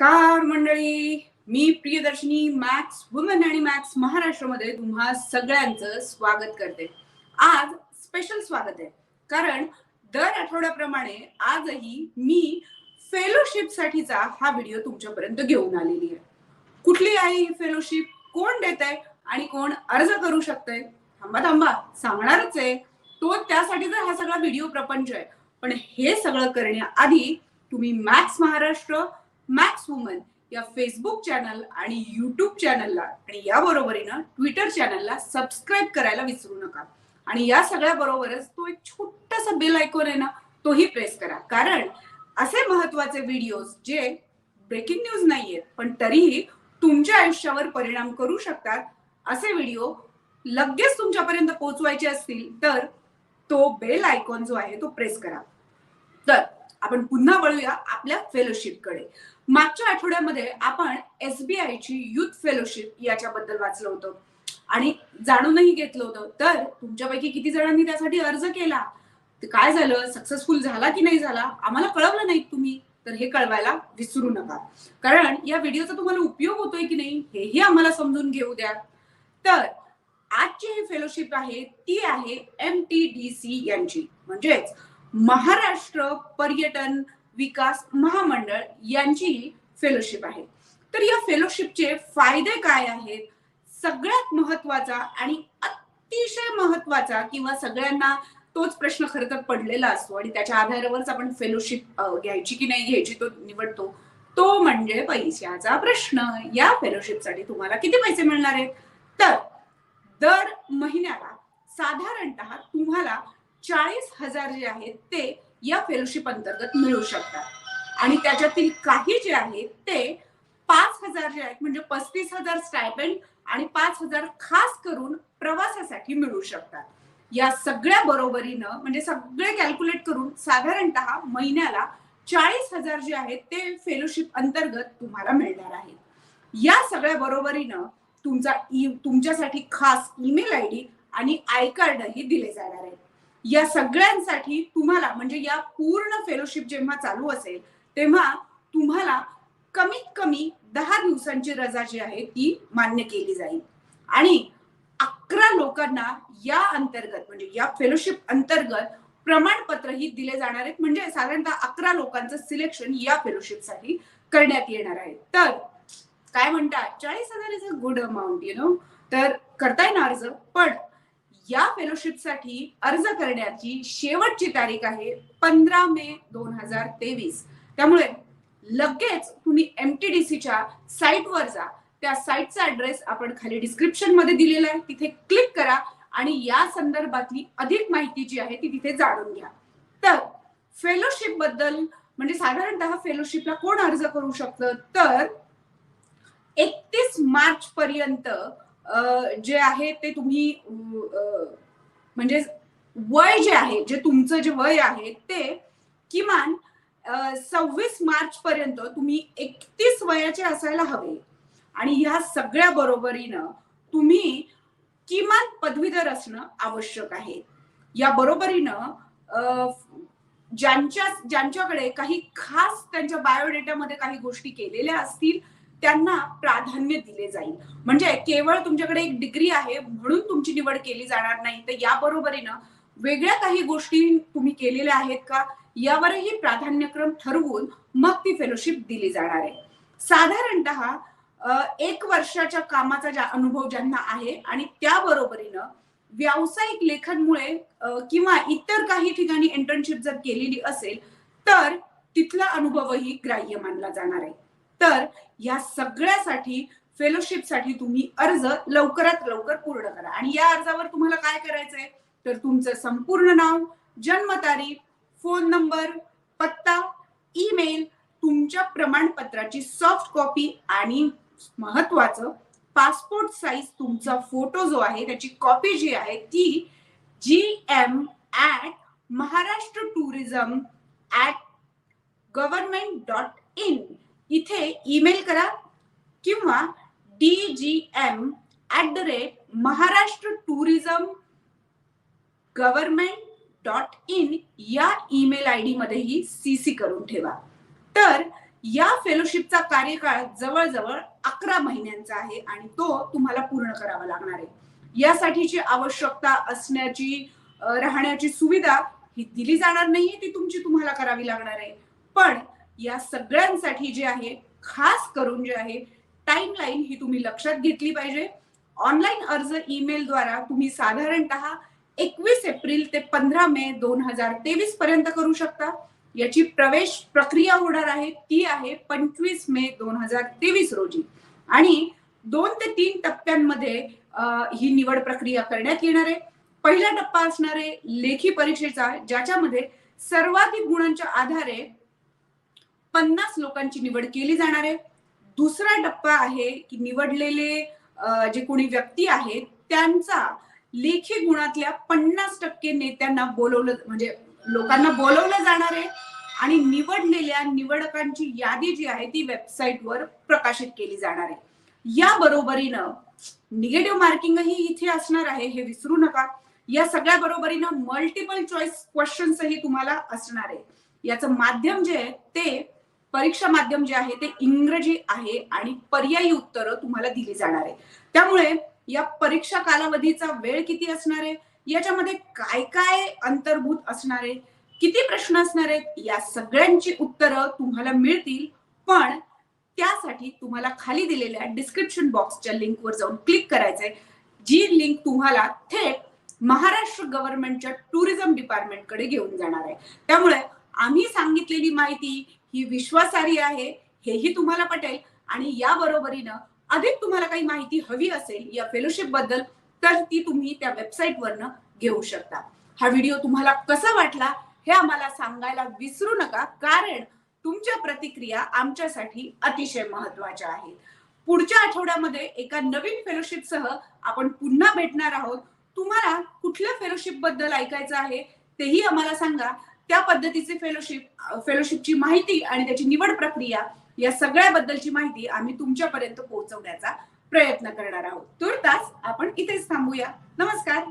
नमस्कार मंडळी. मी प्रियदर्शनी मॅक्स वुमेन आणि मॅक्स महाराष्ट्रामध्ये तुम्हा सगळ्यांचं स्वागत करते. आज स्पेशल स्वागत आहे. कारण दर आठवड्याप्रमाणे आजही मी फेलोशिप साठीचा हा व्हिडिओ तुमच्यापर्यंत घेऊन आलेली आहे. कुठली आहे ही फेलोशिप कोण देत आहे आणि कोण अर्ज करू शकतंय थांबा थांबा. सांगणारच आहे. तो त्यासाठीचा हा सगळा व्हिडिओ प्रपंच आहे. पण हे सगळं करण्याआधी तुम्ही मॅक्स महाराष्ट्र मॅक्स वुमन या फेसबुक चॅनल आणि युट्यूब चॅनलला आणि याबरोबरीनं ट्विटर चॅनलला सबस्क्राईब करायला विसरू नका. आणि या सगळ्या बरोबरच तो एक छोटासा बेल आयकॉन आहे ना तोही प्रेस करा. कारण असे महत्त्वाचे व्हिडिओज जे ब्रेकिंग न्यूज नाहीयेत पण तरीही तुमच्या आयुष्यावर परिणाम करू शकतात असे व्हिडिओ लगेच तुमच्यापर्यंत पोहोचवायचे असतील तर तो बेल आयकॉन जो आहे तो प्रेस करा. तर आपण पुन्हा वळूया आपल्या फेलोशिपकडे मागच्या आठवड्यामध्ये आपण एसबीआय ची युथ फेलोशिप याच्याबद्दल वाचलं होतं. आणि जाणूनही घेतलं होतं. तर तुमच्यापैकी किती जणांनी त्यासाठी अर्ज केला? काय झालं? सक्सेसफुल झाला की नाही झाला? आम्हाला कळवलं नाही तुम्ही. तर हे कळवायला विसरू नका. कारण या व्हिडिओचा तुम्हाला उपयोग होतोय की नाही हेही आम्हाला समजून घेऊ द्या. तर आजची ही फेलोशिप आहे ती आहे एम टी डी सी यांची म्हणजेच महाराष्ट्र पर्यटन विकास महामंडळ यांची फेलोशिप आहे. तर या फेलोशिपचे फायदे काय आहेत? सगळ्यात महत्त्वाचा आणि अतिशय महत्त्वाचा किंवा सगळ्यांना तोच प्रश्न खर तर पडलेला असतो आणि त्याच्या आधारावरच आपण फेलोशिप घ्यायची की नाही घ्यायची तो निवडतो. तो म्हणजे पैशाचा प्रश्न. या फेलोशिपसाठी तुम्हाला किती पैसे मिळणार आहेत? तर दर महिन्याला साधारणतः तुम्हाला चाळीस हजार जे आहेत ते या फेलोशिप अंतर्गत मिळू शकतात. आणि त्याच्यातील काही जे आहेत ते पाच हजार जे आहेत म्हणजे पस्तीस हजार स्टायपेंड आणि पाच हजार खास करून प्रवासासाठी मिळू शकतात. या सगळ्या बरोबरीनं म्हणजे सगळे कॅल्क्युलेट करून साधारणतः महिन्याला चाळीस हजार जे आहेत ते फेलोशिप अंतर्गत तुम्हाला मिळणार आहेत. या सगळ्या बरोबरीनं तुमचा ई तुमच्यासाठी खास ईमेल आय डी आणि आय कार्डही दिले जाणार आहेत. या सगळ्यांसाठी तुम्हाला म्हणजे या पूर्ण फेलोशिप जेव्हा चालू असेल तेव्हा तुम्हाला कमीत कमी दहा दिवसांची रजा जी आहे ती मान्य केली जाईल. आणि अकरा लोकांना या अंतर्गत म्हणजे या फेलोशिप अंतर्गत प्रमाणपत्रही दिले जाणार आहेत. म्हणजे साधारणतः अकरा लोकांचं सिलेक्शन या फेलोशिपसाठी करण्यात येणार आहे. तर काय म्हणतात? चाळीस हजार is a good amount you know तर करताय ना अर्ज पण या फेलोशिपसाठी अर्ज करण्याची शेवटची तारीख आहे पंधरा मे दोन हजार तेवीस. त्यामुळे लगेच तुम्ही एमटीडीसीच्या साईटवर जा. त्या साईटचा ऍड्रेस आपण खाली डिस्क्रिप्शनमध्ये दिलेला आहे. तिथे क्लिक करा आणि या संदर्भातली अधिक माहिती जी आहे ती तिथे जाणून घ्या. तर फेलोशिपबद्दल म्हणजे साधारणतः फेलोशिपला कोण अर्ज करू शकतं? तर एकतीस मार्च पर्यंत जे आहे ते तुम्ही म्हणजे वय जे आहे जे तुमचं जे वय आहे ते किमान सव्वीस मार्च पर्यंत तुम्ही एकतीस वयाचे असायला हवे. आणि ह्या सगळ्या बरोबरीनं तुम्ही किमान पदवीधर असणं आवश्यक आहे. या बरोबरीनं ज्यांच्या ज्यांच्याकडे काही खास त्यांच्या बायोडेटामध्ये काही गोष्टी केलेल्या असतील त्यांना प्राधान्य दिले जाईल. म्हणजे केवळ तुमच्याकडे एक डिग्री आहे म्हणून तुमची निवड केली जाणार नाही. तर या बरोबरीनं वेगळ्या काही गोष्टी तुम्ही केलेल्या आहेत का? यावरही प्राधान्यक्रम ठरवून मग ती फेलोशिप दिली जाणार आहे. साधारणत एक वर्षाच्या कामाचा ज्या अनुभव ज्यांना आहे आणि त्या बरोबरीनं व्यावसायिक लेखनमुळे किंवा इतर काही ठिकाणी इंटर्नशिप जर केलेली असेल तर तिथला अनुभवही ग्राह्य मानला जाणार आहे. तर या सगळ्यासाठी फेलोशिपसाठी तुम्ही अर्ज लवकरात लवकर पूर्ण करा. आणि या अर्जावर तुम्हाला काय करायचंय? तर तुमचं संपूर्ण नाव जन्मतारीख फोन नंबर पत्ता ईमेल तुमच्या प्रमाणपत्राची सॉफ्ट कॉपी आणि महत्वाचं पासपोर्ट साईज तुमचा फोटो जो आहे त्याची कॉपी जी आहे ती G M at Maharashtra tourism at government dot in इथे ईमेल करा किंवा D G M at the rate Maharashtra tourism government dot in या ईमेल आय डी मध्येही सी सी करून ठेवा. तर या फेलोशिपचा कार्यकाळ जवळजवळ अकरा महिन्यांचा आहे आणि तो तुम्हाला पूर्ण करावा लागणार आहे. यासाठीची आवश्यकता असण्याची राहण्याची सुविधा ही दिली जाणार नाहीये ती तुमची तुम्हाला करावी लागणार आहे. पण या सगळ्यांसाठी जे आहे खास करून जे आहे टाइमलाईन ही तुम्ही लक्षात घेतली पाहिजे. ऑनलाईन अर्ज ईमेल द्वारा तुम्ही साधारणतः एकवीस एप्रिल ते पंधरा मे दोन हजार तेवीस पर्यंत करू शकता. याची प्रवेश प्रक्रिया होणार आहे ती आहे पंचवीस मे दोन हजार तेवीस रोजी. आणि दोन ते तीन टप्प्यांमध्ये ही निवड प्रक्रिया करण्यात येणार आहे. पहिला टप्पा असणार आहे लेखी परीक्षेचा ज्याच्यामध्ये सर्वाधिक गुणांच्या आधारे पन्नास लोकांची निवड केली जाणार आहे. दुसरा टप्पा आहे की निवडलेले जे कोणी व्यक्ती आहेत त्यांचा लेखी गुणातल्या पन्नास टक्के नेत्यांना बोलवलं म्हणजे लोकांना बोलवलं जाणार आहे. आणि निवडलेल्या निवडकांची यादी जी आहे ती वेबसाईटवर प्रकाशित केली जाणार आहे. या बरोबरीनं निगेटिव्ह मार्किंगही इथे असणार आहे हे विसरू नका. या सगळ्या बरोबरीनं मल्टिपल चॉईस क्वेश्चन्सही तुम्हाला असणार आहे. याचं माध्यम जे आहे ते परीक्षा माध्यम जे आहे ते इंग्रजी आहे आणि पर्यायी उत्तरं तुम्हाला दिली जाणार आहे त्यामुळे या परीक्षा कालावधीचा वेळ किती असणार आहे? याच्यामध्ये काय काय अंतर्भूत असणार आहे? किती प्रश्न असणार आहेत? या सगळ्यांची उत्तरं तुम्हाला मिळतील. पण त्यासाठी तुम्हाला खाली दिलेल्या डिस्क्रिप्शन बॉक्सच्या लिंकवर जाऊन क्लिक करायचंय. जी लिंक तुम्हाला थेट महाराष्ट्र गव्हर्नमेंटच्या टुरिझम डिपार्टमेंटकडे घेऊन जाणार आहे. त्यामुळे आम्ही सांगितलेली माहिती ही विश्वासार्ह आहे हेही तुम्हाला पटेल. आणि या बरोबरीनं अधिक तुम्हाला काही माहिती हवी असेल या फेलोशिपबद्दल तर ती तुम्ही त्या वेबसाईट वरनं घेऊ शकता. हा व्हिडिओ तुम्हाला कसा वाटला हे आम्हाला सांगायला विसरू नका कारण तुमच्या प्रतिक्रिया आमच्यासाठी अतिशय महत्त्वाच्या आहेत. पुढच्या आठवड्यामध्ये एका नवीन फेलोशिप सह आपण पुन्हा भेटणार आहोत. तुम्हाला कुठल्या फेलोशिपबद्दल ऐकायचं आहे तेही आम्हाला सांगा. त्या पद्धतीचे फेलोशिप फेलोशिपची माहिती आणि त्याची निवड प्रक्रिया या सगळ्याबद्दलची माहिती आम्ही तुमच्यापर्यंत पोहोचवण्याचा प्रयत्न करणार आहोत. तुर्तास आपण इथेच थांबूया. नमस्कार.